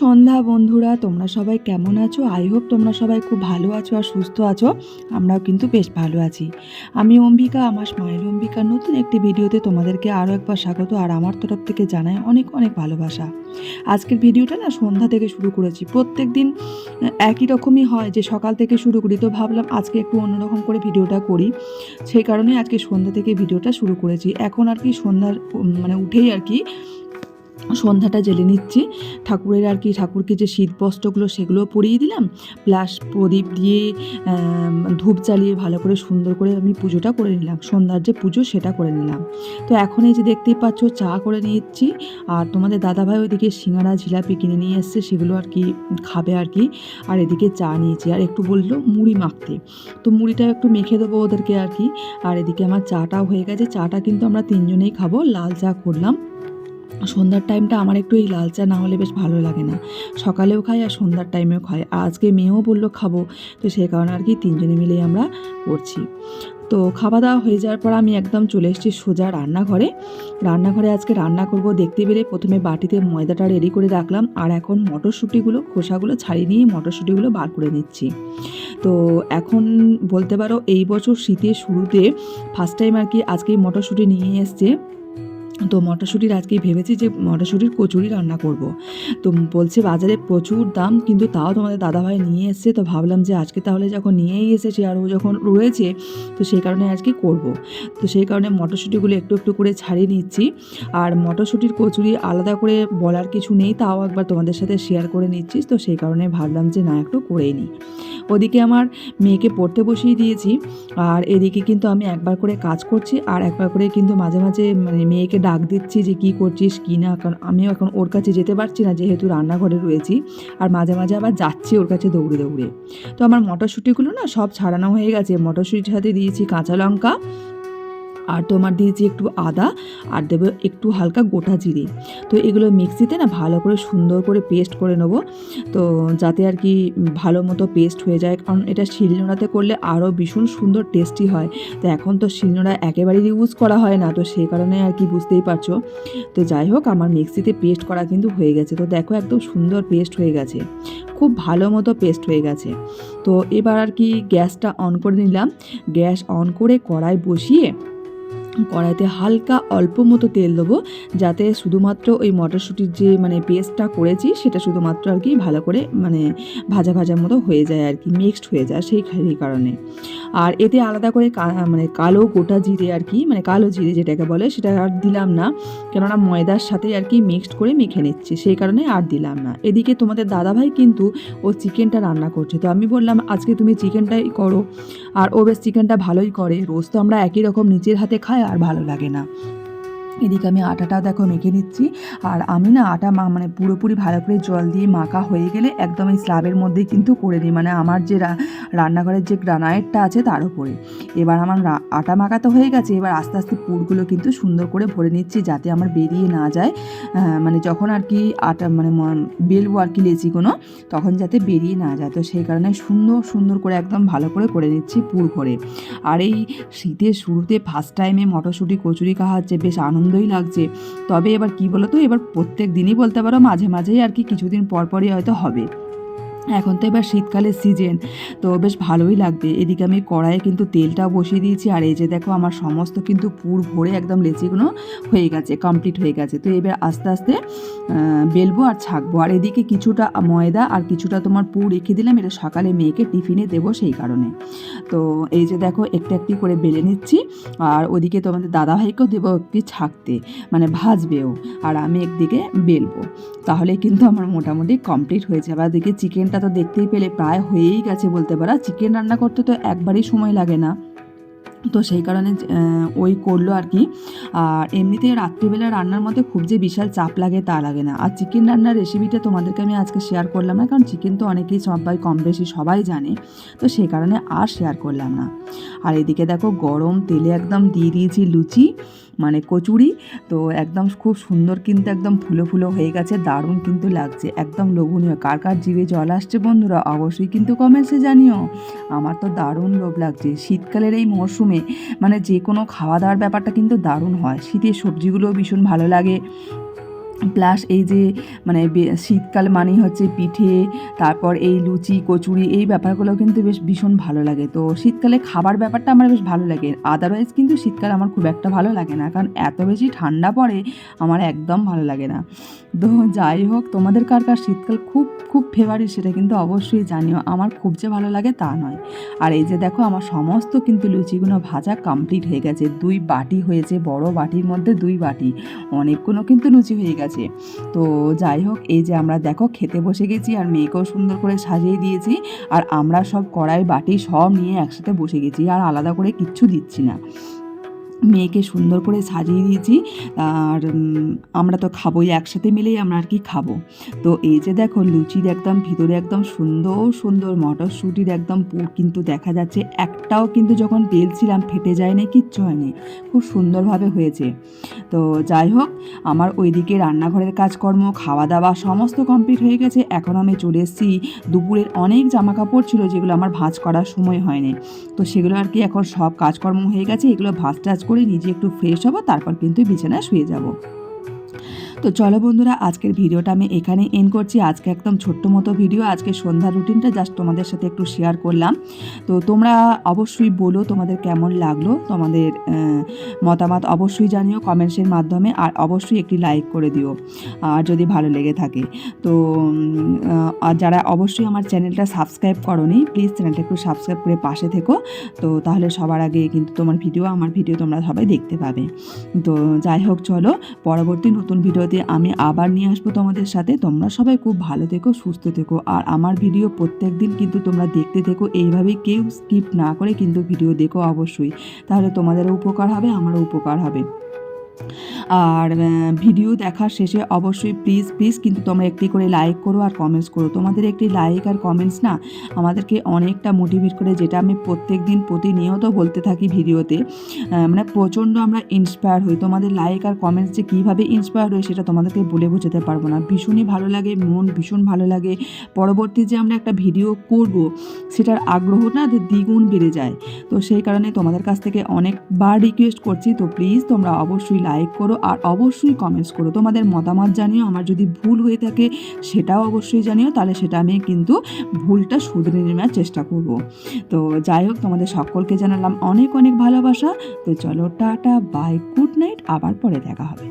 সন্ধ্যা বন্ধুরা, তোমরা সবাই কেমন আছো? আই হোপ তোমরা সবাই খুব ভালো আছো আর সুস্থ আছো। আমরাও কিন্তু বেশ ভালো আছি। আমি অম্বিকা, আমার স্মাইল অম্বিকার নতুন একটি ভিডিওতে তোমাদেরকে আরও একবার স্বাগত আর আমার তরফ থেকে জানাই অনেক অনেক ভালোবাসা। আজকের ভিডিওটা না সন্ধ্যা থেকে শুরু করেছি। প্রত্যেক দিন একই রকমই হয় যে সকাল থেকে শুরু করি। তো ভাবলাম আজকে একটু অন্যরকম করে ভিডিওটা করি। সেই কারণে আজকে সন্ধ্যা থেকে ভিডিওটা শুরু করেছি। এখন আর কি সন্ধ্যার মানে উঠেই আর কি সন্ধ্যাটা জেলে নিচ্ছি। ঠাকুরের আর কি, ঠাকুরকে যে শীত বস্ত্রগুলো সেগুলো পরিয়ে দিলাম। প্লাস প্রদীপ দিয়ে ধূপ জ্বালিয়ে ভালো করে সুন্দর করে আমি পুজোটা করে নিলাম। সন্ধ্যার যে পুজো সেটা করে নিলাম। তো এখন এই যে দেখতেই পাচ্ছ, চা করে নিচ্ছি। আর তোমাদের দাদাভাই ওইদিকে সিঙ্গারা, জিলাপি কিনে নিয়ে এসছে, সেগুলো আর কি খাবে আর কি। আর এদিকে চা নিয়েছি। আর একটু বলল মুড়ি মাখতে। তো মুড়িটা একটু মেখে দেবো ওদেরকে আর কি। আর এদিকে আমার চাটাও হয়ে গেছে। চাটা কিন্তু আমরা তিনজনেই খাব। লাল চা করলাম। সন্ধ্যার টাইমটা আমার একটু এই লাল চা না হলে বেশ ভালো লাগে না। সকালেও খাই আর সন্ধ্যার টাইমেও খাই। আজকে মেয়েও বলল খাব, তো সেই কারণে আর কি তিনজনে মিলেই আমরা করছি। তো খাওয়া দাওয়া হয়ে যাওয়ার পর আমি একদম চলে এসেছি সোজা রান্নাঘরে। রান্নাঘরে আজকে রান্না করব দেখতে পেরে প্রথমে বাটিতে ময়দাটা রেডি করে রাখলাম আর এখন মটরশুঁটিগুলো, খোসাগুলো ছাড়িয়ে নিয়ে মটরশুঁটিগুলো বার করে নিচ্ছি। তো এখন বলতে পারো এই বছর শীতের শুরুতে ফার্স্ট টাইম আর কি আজকে মটরশুঁটি নিয়ে এসছে। তো মটরশুঁটির আজকেই ভেবেছি যে মটরশুঁটির কচুরি রান্না করব। তো বলছে বাজারে প্রচুর দাম, কিন্তু তাও তোমাদের দাদাভাই নিয়ে এসছে, তো ভাবলাম যে আজকে তাহলে যখন নিয়েই এসেছে আর ও যখন রয়েছে, তো সেই কারণে আজকে করব। তো সেই কারণে মটরশুঁটিগুলো একটু একটু করে ছাড়িয়ে নিচ্ছি। আর মটরশুঁটির কচুরি আলাদা করে বলার কিছু নেই, তাও একবার তোমাদের সাথে শেয়ার করে নিচ্ছি, তো সেই কারণে ভাবলাম যে না, একটু করেই নিই। ওদিকে আমার মেয়েকে পড়তে বসিয়ে দিয়েছি, আর এদিকে কিন্তু আমি একবার করে কাজ করছি, আর একবার করে কিন্তু মাঝে মাঝে মানে মেয়েকে ডাক দিচ্ছি যে কি করছিস, কি না? কারণ আমিও এখন ওর কাছে যেতে পারছি না, যেহেতু রান্নাঘরে রয়েছি। আর মাঝে মাঝে আবার যাচ্ছি ওর কাছে দৌড়ে দৌড়ে। তো আমার মটরশুঁটিগুলো না সব ছাড়ানো হয়ে গেছে। মটরশুঁটির সাথে দিয়েছি কাঁচা লঙ্কা আর তোমার দিয়েছি একটু আদা আর দেবো একটু হালকা গোটা জিরে। তো এগুলো মিক্সিতে না ভালো করে সুন্দর করে পেস্ট করে নেব। তো যাতে আর কি ভালো মতো পেস্ট হয়ে যায়, কারণ এটা শিলনোড়াতে করলে আরও ভীষণ সুন্দর টেস্টি হয়। তো এখন তো শিলনোড়া একেবারেই ইউজ করা হয় না, তো সেই কারণে আর কি বুঝতেই পারছ। তো যাই হোক, আমার মিক্সিতে পেস্ট করা কিন্তু হয়ে গেছে। তো দেখো একদম সুন্দর পেস্ট হয়ে গেছে। খুব ভালো মতো পেস্ট হয়ে গেছে। তো এবার আর কি গ্যাসটা অন করে নিলাম। গ্যাস অন করে কড়াই বসিয়ে কড়াইতে হালকা অল্প মতো তেল দেবো, যাতে শুধুমাত্র ওই মটরশুঁটির যে মানে পেস্টটা করেছি, সেটা শুধুমাত্র আর কি ভালো করে মানে ভাজা ভাজার মতো হয়ে যায় আর কি মিক্সড হয়ে যায় সেই সেই কারণে। আর এতে আলাদা করে মানে কালো গোটা জিরে আর কি মানে কালো জিরে যেটাকে বলে, সেটা আর দিলাম না, কেননা ময়দার সাথে আর কি মিক্সড করে মেখে নিচ্ছি, সেই কারণে আর দিলাম না। এদিকে তোমাদের দাদাভাই কিন্তু ও চিকেনটা রান্না করছে, তো আমি বললাম, আজকে তুমি চিকেনটাই করো। আর ও বেশ চিকেনটা ভালোই করে, রোজ তো আমরা একই রকম নিজের হাতে খাই আর ভালো লাগে না। এদিকে আমি আটাটা দেখো মেখে নিচ্ছি। আর আমি না আটা মা মানে পুরোপুরি ভালো করে জল দিয়ে মাখা হয়ে গেলে একদম এই স্লাবের মধ্যেই কিন্তু করে দিই। মানে আমার যে রান্নাঘরের যে গ্রানাইটটা আছে তার উপরে। এবার আমার আটা মাখা তো হয়ে গেছে। এবার আস্তে আস্তে পুরগুলো কিন্তু সুন্দর করে ভরে নিচ্ছি যাতে আমার বেরিয়ে না যায়। মানে যখন আর কি আটা মানে বেলবো আর কি লেচি কোনো, তখন যাতে বেরিয়ে না যায়। তো সেই কারণে সুন্দর সুন্দর করে একদম ভালো করে করে নিচ্ছি পুর করে আর এই শীতের শুরুতে ফার্স্ট টাইমে মটরশুঁটি, কচুরি খাওয়া হচ্ছে, বেশ আনন্দই লাগছে। তবে এবার কি বলো তো এবার প্রত্যেক দিনই বলতে পারো মাঝে মাঝেই আর কি কিছুদিন পরপরই হয়তো হবে। এখন তো এবার শীতকালের সিজন তো বেশ ভালোই লাগবে। এদিকে আমি কড়াইয়ে কিন্তু তেলটাও বসিয়ে দিয়েছি, আর এই যে দেখো আমার সমস্ত কিন্তু পুর ভরে একদম লেচিগুলো হয়ে গেছে কমপ্লিট হয়ে গেছে। তো এবার আস্তে আস্তে বেলবো আর ছাকবো। আর এদিকে কিছুটা ময়দা আর কিছুটা তোমার পুর রেখে দিলাম, এটা সকালে মেয়েকে টিফিনে দেবো সেই কারণে। তো এই যে দেখো, একটু একটি করে বেলে নিচ্ছি, আর ওদিকে তোমাদের দাদাভাইকেও দেবো একটি ছাকতে মানে ভাজবেও, আর আমি একদিকে বেলবো। তাহলে কিন্তু আমার মোটামুটি কমপ্লিট হয়ে যাবে। আর দিকে চিকেনটা তো দেখতেই পেলে, প্রায় হয়েই গেছে বলতে পারা। চিকেন রান্না করতে তো একবারই সময় লাগে না। তো সেই কারণে ওই করল আর কি। আর এমনিতে রাত্রিবেলা রান্নার মধ্যে খুব যে বিশাল চাপ লাগে তা লাগে না। আর চিকেন রান্নার রেসিপিটা তোমাদেরকে আমি আজকে শেয়ার করলাম না, কারণ চিকেন তো অনেকেই সবাই কম বেশি সবাই জানে। তো সেই কারণে আর শেয়ার করলাম না। আর এদিকে দেখো গরম তেলে একদম দিয়ে দিয়েছি লুচি। মানে কচুরি। তো একদম খুব সুন্দর কিন্তু একদম ফুলো ফুলো হয়ে গেছে, দারুণ কিন্তু লাগছে, একদম লোভনীয়। কার কার জিভে জল আসছে বন্ধুরা, অবশ্যই কিন্তু কমেন্টসে জানিও। আমার তো দারুণ লোভ লাগছে। শীতকালের এই মরশুমে মানে যে কোনো খাওয়া দাওয়ার ব্যাপারটা কিন্তু দারুণ হয়। শীতের সবজিগুলোও ভীষণ ভালো লাগে। প্লাস এই যে মানে শীতকাল মানেই হচ্ছে পিঠে, তারপর এই লুচি, কচুরি, এই ব্যাপারগুলো কিন্তু বেশ ভীষণ ভালো লাগে। তো শীতকালে খাবার ব্যাপারটা আমার বেশ ভালো লাগে। আদারওয়াইজ কিন্তু শীতকাল আমার খুব একটা ভালো লাগে না। কারণ এত বেশি ঠান্ডা পড়ে আমার একদম ভালো লাগে না। তো যাই হোক, তোমাদের কার কার শীতকাল খুব খুব ফেভারিট সেটা কিন্তু অবশ্যই জানিও। আমার খুব যে ভালো লাগে তা নয়। আর এই যে দেখো, আমার সমস্ত কিন্তু লুচিগুলো ভাজা কমপ্লিট হয়ে গেছে। দুই বাটি হয়েছে, বড় বাটির মধ্যে দুই বাটি। অনেকগুলো কিন্তু লুচি হয়ে গেছে। তো যাই হোক, এই যে আমরা দেখো খেতে বসে গেছি আর মেয়েকেও সুন্দর করে সাজিয়ে দিয়েছি আর আমরা সব কড়াই, বাটি সব নিয়ে একসাথে বসে গেছি আর আলাদা করে কিচ্ছু দিচ্ছি না। মেয়েকে সুন্দর করে সাজিয়ে দিয়েছি, আর আমরা তো খাবোই, একসাথে মিলেই আমরা আর কি খাব। তো এই যে দেখো, লুচির একদম ভিতরে একদম সুন্দর সুন্দর মটরশুঁটির একদম পুর কিন্তু দেখা যাচ্ছে। একটাও কিন্তু যখন বেলছিলাম, ফেটে যায়নি, কিচ্ছু হয়নি। খুব সুন্দরভাবে হয়েছে। তো যাই হোক, আমার ওইদিকে রান্নাঘরের কাজকর্ম খাওয়া দাওয়া সমস্ত কমপ্লিট হয়ে গেছে। এখন আমি চলে এসেছি, দুপুরের অনেক জামা কাপড় ছিল, যেগুলো আমার ভাঁজ করার সময় হয়নি। তো সেগুলো আর কি এখন সব কাজকর্ম হয়ে গেছে, এগুলো ভাঁজ টাজ করে নিজে একটু ফ্রেশ হব তারপর কিন্তু বিছানায় শুয়ে যাব। তো চলো বন্ধুরা, আজকের ভিডিওটা আমি এখানে এন করছি। আজকে একদম ছোট্ট মতো ভিডিও। আজকে সন্ধ্যা রুটিনটা জাস্ট তোমাদের সাথে একটু শেয়ার করলাম। তো তোমরা অবশ্যই বলো তোমাদের কেমন লাগল, তোমাদের মতামত অবশ্যই জানিও কমেন্টসের মাধ্যমে আর অবশ্যই একটি লাইক করে দিও, আর যদি ভালো লেগে থাকে। তো আর যারা অবশ্যই আমার চ্যানেলটা সাবস্ক্রাইব করনি প্লিজ চ্যানেলটা একটু সাবস্ক্রাইব করে পাশে থেকো। তো তাহলে সবার আগে কিন্তু তোমার ভিডিও আমার ভিডিও তোমরা সবাই দেখতে পাবে। তো যাই হোক, চলো, পরবর্তী নতুন ভিডিওতে আমি আবার নিয়ে আসব তোমাদের সাথে। তোমরা সবাই খুব ভালো থেকো, সুস্থ থেকো। আর আমার ভিডিও প্রত্যেক দিন কিন্তু তোমরা দেখতে থেকো। এইভাবেই কেউ স্কিপ না করে কিন্তু ভিডিও দেখো অবশ্যই। তাহলে তোমাদেরও উপকার হবে, আমারও উপকার হবে। আর ভিডিও দেখার শেষে অবশ্যই প্লিজ প্লিজ কিন্তু তোমরা একটি করে লাইক করো আর কমেন্টস করো। তোমাদের একটি লাইক আর কমেন্টস না আমাদেরকে অনেকটা মোটিভেট করে, যেটা আমি প্রত্যেক দিন প্রতিনিয়ত বলতে থাকি ভিডিওতে মানে প্রচণ্ড আমরা ইন্সপায়ার হই। তোমাদের লাইক আর কমেন্টস যে কীভাবে ইন্সপায়ার হই সেটা তোমাদেরকে বলে বোঝাতে পারব না। ভীষণই ভালো লাগে, মন ভীষণ ভালো লাগে। পরবর্তী যে আমরা একটা ভিডিও করব, সেটার আগ্রহ আগ্রহটা দ্বিগুণ বেড়ে যায়। তো সেই কারণে তোমাদের কাছ থেকে অনেকবার রিকোয়েস্ট করছি। তো প্লিজ তোমরা অবশ্যই লাইক করো আর অবশ্যই কমেন্টস করো। তোমাদের মতামত জানিও, আমার যদি ভুল হয়ে থাকে সেটাও অবশ্যই জানিও, তাহলে সেটা আমি কিন্তু ভুলটা শুধরে নেওয়ার চেষ্টা করব। তো যাই হোক, তোমাদের সকলকে জানালাম অনেক অনেক ভালোবাসা। তো চলো টাটা বাই গুড নাইট আবার পরে দেখা হবে।